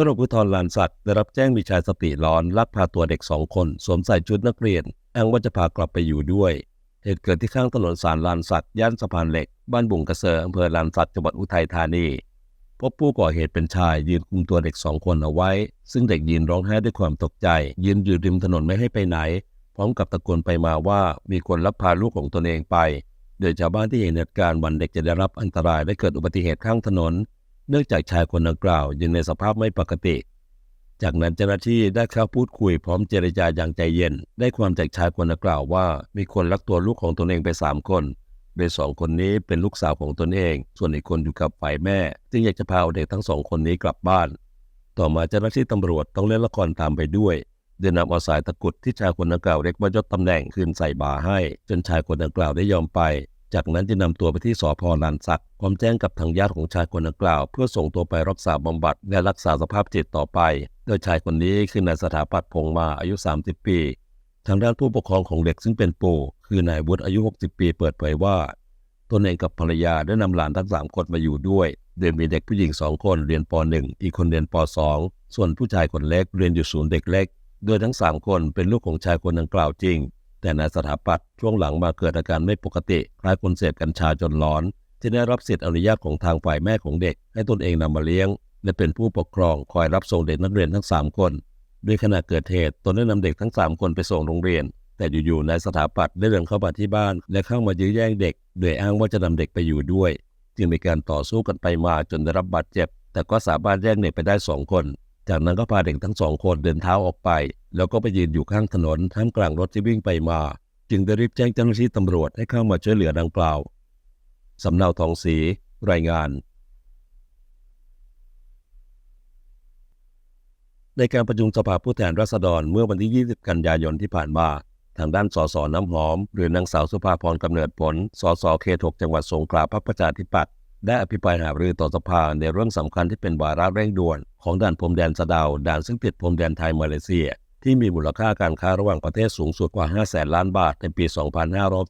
ตำรวจภูธรลานสัตว์ได้รับแจ้งมีชายสติร้อนลักพาตัวเด็กสองคน สวมใส่ชุดนักเรียนอ้างว่าจะพากลับไปอยู่ด้วย เหตุเกิดที่ข้างถนนสารลานสัตว์ย่านสะพานเหล็ก บ้านบุงกระเซออำเภอลานสัตว์จังหวัดอุทัยธานีพบผู้ก่อเหตุเป็นชายยืนคุมตัวเด็กสองคนเอาไว้ ซึ่งเด็กยืนร้องไห้ด้วยความตกใจ ยืนอยู่ริมถนนไม่ให้ไปไหน พร้อมกับตะโกนไปมาว่ามีคนลักพาลูกของตนเองไป โดยชาวบ้านที่เห็นเหตุการณ์วันเด็กจะได้รับอันตรายและเกิดอุบัติเหตุข้างถนน เนื่องจากชายคนดังกล่าวยังในสภาพไม่ปกติ จากนั้นเจ้าหน้าที่ได้เข้าพูดคุยพร้อมเจรจาอย่างใจเย็น ได้ความจากชายคนดังกล่าวว่า มีคนลักตัวลูกของตนเองไปสามคน โดยสองคนนี้เป็นลูกสาวของตนเอง ส่วนอีกคนอยู่กับฝ่ายแม่ จึงอยากจะพาเด็กทั้งสองคนนี้กลับบ้าน ต่อมาเจ้าหน้าที่ตำรวจต้องเล่นละครตามไปด้วยโดยนำเอาสายตะกุดที่ชายคนดังกล่าวเรียกว่ายศตำแหน่งคืนใส่บาให้ จนชายคนดังกล่าวได้ยอมไป จากนั้นจะนำตัวไปที่สพลานสักพร้อมแจ้งกับทางญาติของชายคนดังกล่าว เพื่อส่งตัวไปรักษาบำบัดและรักษาสภาพจิตต่อไป โดยชายคนนี้คือนายสถาปัตย์พงมาอายุ 30 ปี ทางด้านผู้ปกครองของเด็กซึ่งเป็นปู่คือนายวุฒิอายุ 60 ปี เปิดเผยว่าตนเองกับภรรยาได้นำหลานทั้งสามคนมาอยู่ด้วยโดยมีเด็กผู้หญิงสองคนเรียนป .1 อีกคนเรียนป .2 ส่วนผู้ชายคนเล็กเรียนอยู่ศูนย์เด็กเล็ก โดยทั้งสามคนเป็นลูกของชายคนดังกล่าวจริง แต่นายสถาปัตย์ช่วงหลังมาเกิดอาการไม่ปกติคล้ายคนเสพกัญชาจนร้อน จึงได้รับสิทธิอนุญาตของทางฝ่ายแม่ของเด็ก ให้ตนเองนำมาเลี้ยง และเป็นผู้ปกครองคอยรับส่งเด็กนักเรียนทั้งสามคนโดยขณะเกิดเหตุตนได้นำเด็กทั้งสามคนไปส่งโรงเรียน แต่อยู่ๆนายสถาปัตย์ได้เดินเข้ามาที่บ้าน และเข้ามายื้อแย่งเด็ก โดยอ้างว่าจะนำเด็กไปอยู่ด้วย จึงมีการต่อสู้กันไปมาจนได้รับบาดเจ็บ แต่ก็สามารถแย่งเด็กไปได้สองคน จากนั้นก็พาเด็กทั้งสองคนเดินเท้าออกไป แล้วก็ไปยืนอยู่ข้างถนนท่ามกลางรถที่วิ่งไปมา จึงได้รีบแจ้งเจ้าหน้าที่ตำรวจให้เข้ามาช่วยเหลือดังกล่าวสำเนาทองศรีรายงาน ในการประชุมสภาผู้แทนราษฎรเมื่อวันที่ 20 กันยายนที่ผ่านมา ทางด้านสสน้ำหอม หรือนางสาวสุภาพรกำเนิดผลสสเขต6จังหวัดสงขลาพรรคประชาธิปัตย์ ได้อภิปรายหารือต่อสภาในเรื่องสำคัญที่เป็นวาระเร่งด่วนของด่านพรมแดนสะดาวด่านซึ่งติดพรมแดนไทยมาเลเซีย ที่มีมูลค่าการค้าระหว่างประเทศสูงสุดกว่า 5 0 0แสนล้านบาทในปี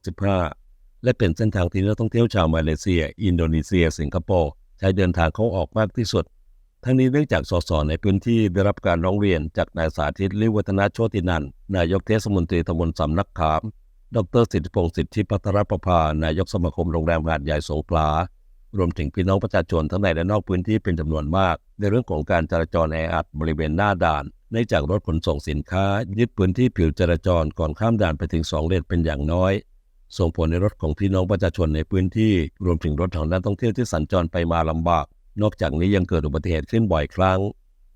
2515 และเป็นเส้นทางที่นักท่องเที่ยวชาวมาเลเซีย อินโดนีเซีย สิงคโปร์ใช้เดินทางเข้าออกมากที่สุด ทั้งนี้เนื่องจากสสในพื้นที่ได้รับการร้องเรียนจากนายสาธิตลิวัฒนาโชตินันนายกเทศมนตรีตำบลสำนักขาม ดรสิทธิพงศ์สิทธิพัทรประภานายกสมาคมโรงแรมหาดใหญ่สงขลา รวมถึงพี่น้องประชาชนทั้งในและนอกพื้นที่เป็นจำนวนมาก ในเรื่องของการจราจรแออัดบริเวณหน้าด่านเนื่องจากรถขนส่งสินค้า ยึดพื้นที่ผิวจราจรก่อนข้ามด่านไปถึง 2 เลนเป็นอย่างน้อย ส่งผลในรถของพี่น้องประชาชนในพื้นที่ รวมถึงรถของนักท่องเที่ยวที่สัญจรไปมาลำบาก นอกจากนี้ยังเกิดอุบัติเหตุขึ้นบ่อยครั้ง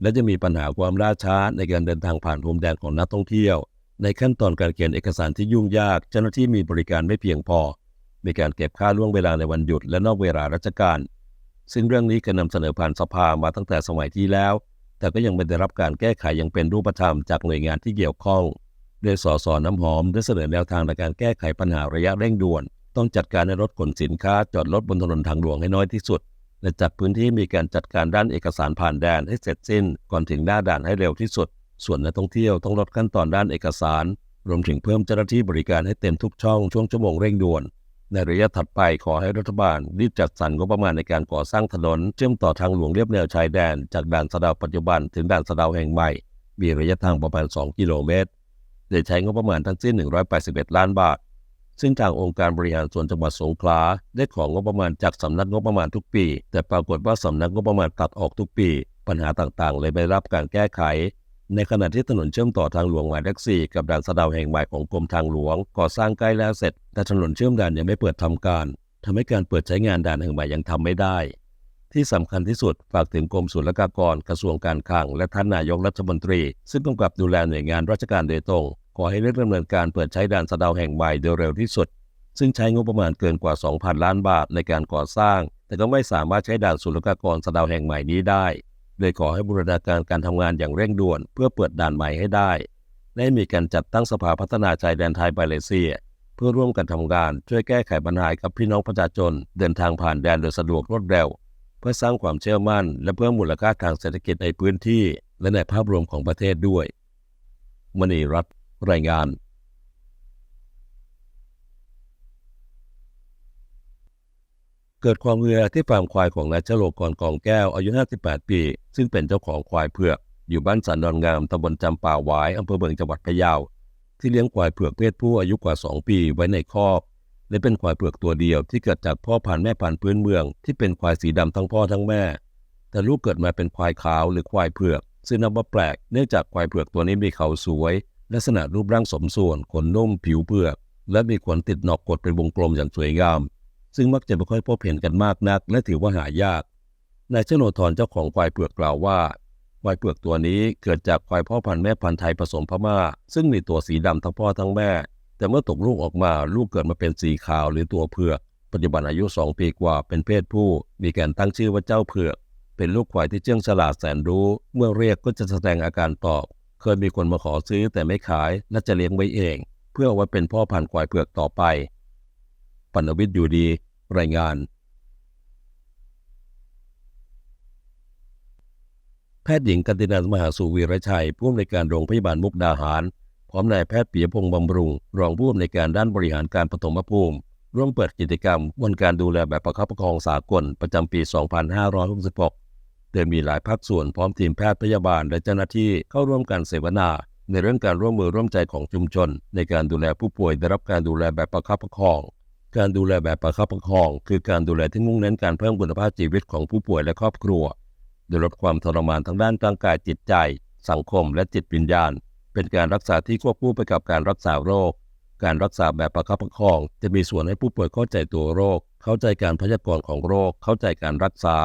และจะมีปัญหาความล่าช้าในการเดินทางผ่านพรมแดนของนักท่องเที่ยว ในขั้นตอนการเขียนเอกสารที่ยุ่งยาก เจ้าหน้าที่มีบริการไม่เพียงพอ มีการเก็บค่าล่วงเวลาในวันหยุดและนอกเวลาราชการ ซึ่งเรื่องนี้ก็นำเสนอผ่านสภามาตั้งแต่สมัยที่แล้ว แต่ก็ยังไม่ได้รับการแก้ไขอย่างเป็นรูปธรรมจากหน่วยงานที่เกี่ยวข้อง โดยสสน้ำหอมได้เสนอแนวทางในการแก้ไขปัญหาระยะเร่งด่วน ต้องจัดการในรถขนสินค้าจอดรถบนถนนทางหลวงให้น้อยที่สุด และจัดพื้นที่มีการจัดการด้านเอกสารผ่านแดนให้เสร็จสิ้น ก่อนถึงหน้าด่านให้เร็วที่สุด ส่วนนักท่องเที่ยวต้องลดขั้นตอนด้านเอกสาร รวมถึงเพิ่มเจ้าหน้าที่บริการให้เต็มทุกช่องช่วงชั่วโมงเร่งด่วน ในระยะถัดไปขอให้รัฐบาลรีบจัดสรรงบประมาณในการก่อสร้างถนน เชื่อมต่อทางหลวงเรียบแนวชายแดน จากด่านสะเดาวปัจจุบันถึงด่านสะเดาวแห่งใหม่ มีระยะทางประมาณ 2 กิโลเมตรโดยใช้งบประมาณทั้งสิ้น 181 ล้านบาท ซึ่งทางองค์การบริหารส่วนจังหวัดสงขลาได้ของงบประมาณจากสำนักงบประมาณทุกปี แต่ปรากฏว่าสำนักงบประมาณตัดออกทุกปี ปัญหาต่างๆ เลยไม่รับการแก้ไข ในขณะที่ถนนเชื่อมต่อทางหลวงหมายเลขสี่กับด่านสะเดาวแห่งใหม่ของกรมทางหลวงก่อสร้างใกล้แล้วเสร็จ แต่ถนนเชื่อมด่านยังไม่เปิดทำการทำให้การเปิดใช้งานด่านแห่งใหม่ยังทำไม่ได้ ที่สำคัญที่สุดฝากถึงกรมศุลกากรกระทรวงการคลัง และท่านนายกรัฐมนตรี ซึ่งกำกับดูแลหน่วยงานราชการโดยตรง ขอให้เร่งดำเนินการเปิดใช้ด่านสะเดาวแห่งใหม่โดยเร็วที่สุด ซึ่งใช้งบประมาณเกินกว่า 2,000 ล้านบาทในการก่อสร้าง แต่ก็ไม่สามารถใช้ด่านศุลกากรสะเดาวแห่งใหม่นี้ได้ โดยขอให้บูรณาการการทำงานอย่างเร่งด่วน เพื่อเปิดด่านใหม่ให้ได้ และมีการจัดตั้งสภาพัฒนาชายแดนไทยมาเลเซีย เพื่อร่วมกันทำงาน ช่วยแก้ไขปัญหากับพี่น้องประชาชน เดินทางผ่านแดนโดยสะดวกรวดเร็ว เพื่อสร้างความเชื่อมั่น และเพิ่มมูลค่าทางเศรษฐกิจในพื้นที่ และในภาพรวมของประเทศด้วยมณีรัตน์รายงาน ค เกิดความเรือที่ฟาร์มควายของนายชโลกรกองแก้วอายุ 58 ปี ซึ่งเป็นเจ้าของควายเผือก อยู่บ้านสันดอนงามตำบลจำป่าหวายอำเภอเมืองจังหวัดพะเยา ที่เลี้ยงควายเผือกเพศผู้อายุกว่า 2 ปีไว้ในคอกและเป็นควายเผือกตัวเดียวที่เกิดจากพ่อพันธุ์แม่พันธุ์พื้นเมือง ที่เป็นควายสีดำทั้งพ่อทั้งแม่ แต่ลูกเกิดมาเป็นควายขาวหรือควายเผือก ซึ่งนับว่าแปลกเนื่องจากควายเผือกตัวนี้มีเขาสวย ลักษณะรูปร่างสมส่วนขนนุ่มผิวเผือก และมีขนติดหนอกกดเป็นวงกลมอย่างสวยงาม ซึ่งมักจะไม่ค่อยพบเห็นกันมากนัก และถือว่าหายาก นายชโนธรเจ้าของควายเผือกกล่าวว่าควายเผือกตัวนี้เกิดจากควายพ่อพันธุ์แม่พันธุ์ไทยผสมพม่า ซึ่งมีตัวสีดำทั้งพ่อทั้งแม่ แต่เมื่อตกลูกออกมาลูกเกิดมาเป็นสีขาวหรือตัวเผือก ปัจจุบันอายุ 2 ปีกว่าเป็นเพศผู้ มีการตั้งชื่อว่าเจ้าเผือก เป็นลูกควายที่เชื่องฉลาดแสนรู้ เมื่อเรียกก็จะแสดงอาการตอบ เคยมีคนมาขอซื้อแต่ไม่ขายและจะเลี้ยงไว้เอง เพื่อเอาไว้เป็นพ่อพันธุ์ควายเผือกต่อไป ปัณวิทย์อยู่ดีรายงาน แพทย์หญิงกันตินันมหาสุวีรชัย ผู้อำนวยการโรงพยาบาลมุกดาหาร พร้อมนายแพทย์ปียพงษ์บำรุง รองผู้อำนวยการด้านบริหารการปฐมภูมิ ร่วมเปิดกิจกรรม วันการดูแลแบบประคับประคองสากลประจำปี 2566โดยมีหลายภาคส่วนพร้อมทีมแพทย์พยาบาลและเจ้าหน้าที่เข้าร่วมการเสวนาในเรื่องการร่วมมือร่วมใจของชุมชน ในการดูแลผู้ป่วยได้รับการดูแลแบบประคับประคอง การดูแลแบบประคับประคอง คือการดูแลที่มุ่งเน้นการเพิ่มคุณภาพชีวิตของผู้ป่วยและครอบครัว โดยลดความทรมานทางด้านร่างกายจิตใจ สังคม และจิตวิญญาณ เป็นการรักษาที่ควบคู่ไปกับการรักษาโรค การรักษาแบบประคับประคอง จะมีส่วนให้ผู้ป่วยเข้าใจตัวโรค เข้าใจการพยากรณ์ของโรค เข้าใจการรักษา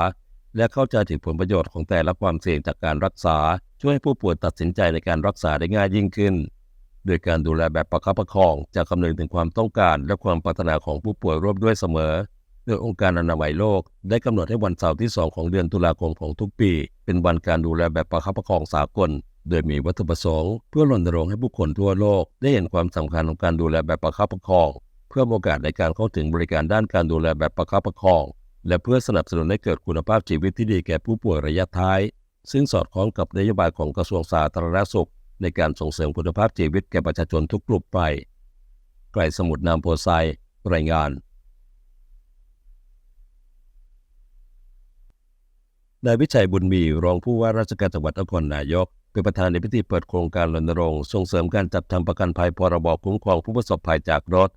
และเข้าใจถึงผลประโยชน์ของแต่ละความเสี่ยงจากการรักษา ช่วยให้ผู้ป่วยตัดสินใจในการรักษาได้ง่ายยิ่งขึ้น โดยการดูแลแบบประคับประคองจะคำนึงถึงความต้องการและความปรารถนาของผู้ป่วยร่วมด้วยเสมอ โดยองค์การอนามัยโลก ได้กำหนดให้วันเสาร์ที่ 2 ของเดือนตุลาคมของทุกปี เป็นวันการดูแลแบบประคับประคองสากล โดยมีวัตถุประสงค์เพื่อรณรงค์ให้ผู้คนทั่วโลก ได้เห็นความสำคัญของการดูแลแบบประคับประคอง เพื่อโอกาสในการเข้าถึงบริการด้านการดูแลแบบประคับประคอง และเพื่อสนับสนุนให้เกิดคุณภาพชีวิตที่ดีแก่ผู้ป่วยระยะท้าย ซึ่งสอดคล้องกับนโยบายของกระทรวงสาธารณสุข ในการส่งเสริมคุณภาพชีวิตแก่ประชาชนทุกกลุ่มไปไกลสมุทรนามโพไซรายงานนายวิชัยบุญมีรองผู้ว่าราชการจังหวัดนครนายก เป็นประธานในพิธีเปิดโครงการรณรงค์ส่งเสริมการจัดทำประกันภัยพรบคุ้มครองผู้ประสบภัยจากรถ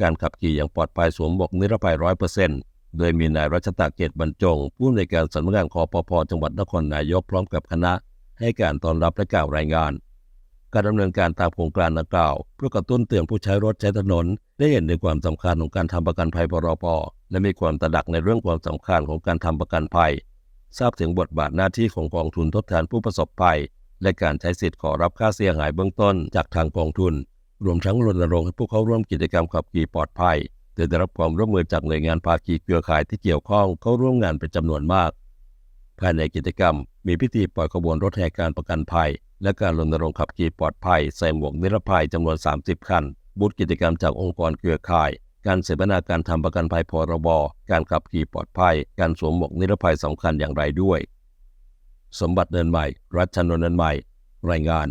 การขับขี่อย่างปลอดภัยสวมหมวกนิรภัยร้อยเปอร์เซ็นต์โดยมีนายรัชตะเกตบรรจง ผู้อำนวยการสำนักงานคอปพจังหวัดนครนายกพร้อมกับคณะ ให้การต้อนรับและกล่าวรายงาน การดำเนินการตามโครงการดังกล่าวเพื่อกระตุ้นเตือนผู้ใช้รถใช้ถนน ได้เห็นในความสำคัญของการทำประกันภัยพรบและมีความตระหนักในเรื่องความสำคัญของการทำประกันภัย ทราบถึงบทบาทหน้าที่ของกองทุนทดแทนผู้ประสบภัย และการใช้สิทธิ์ขอรับค่าเสียหายเบื้องต้นจากทางกองทุน รวมทั้งรณรงค์ให้ผู้เข้าร่วมกิจกรรมขับขี่ปลอดภัยโดยได้รับความร่วมมือจากหน่วยงานภาคีเครือข่ายที่เกี่ยวข้องเข้าร่วมงานเป็นจำนวนมาก ภายในกิจกรรม มีพิธีปล่อยขบวนรถแห่การประกันภัย และการรณรงค์ขับขี่ปลอดภัย ใส่หมวกนิรภัยจำนวน 30 คัน บูธกิจกรรมจากองค์กรเครือข่าย การเสวนาการทำประกันภัยพรบ การขับขี่ปลอดภัย การสวมหมวกนิรภัยสำคัญอย่างไรด้วย สมบัติเดินใหม่ รัชชนนท์เดินใหม่ รายงาน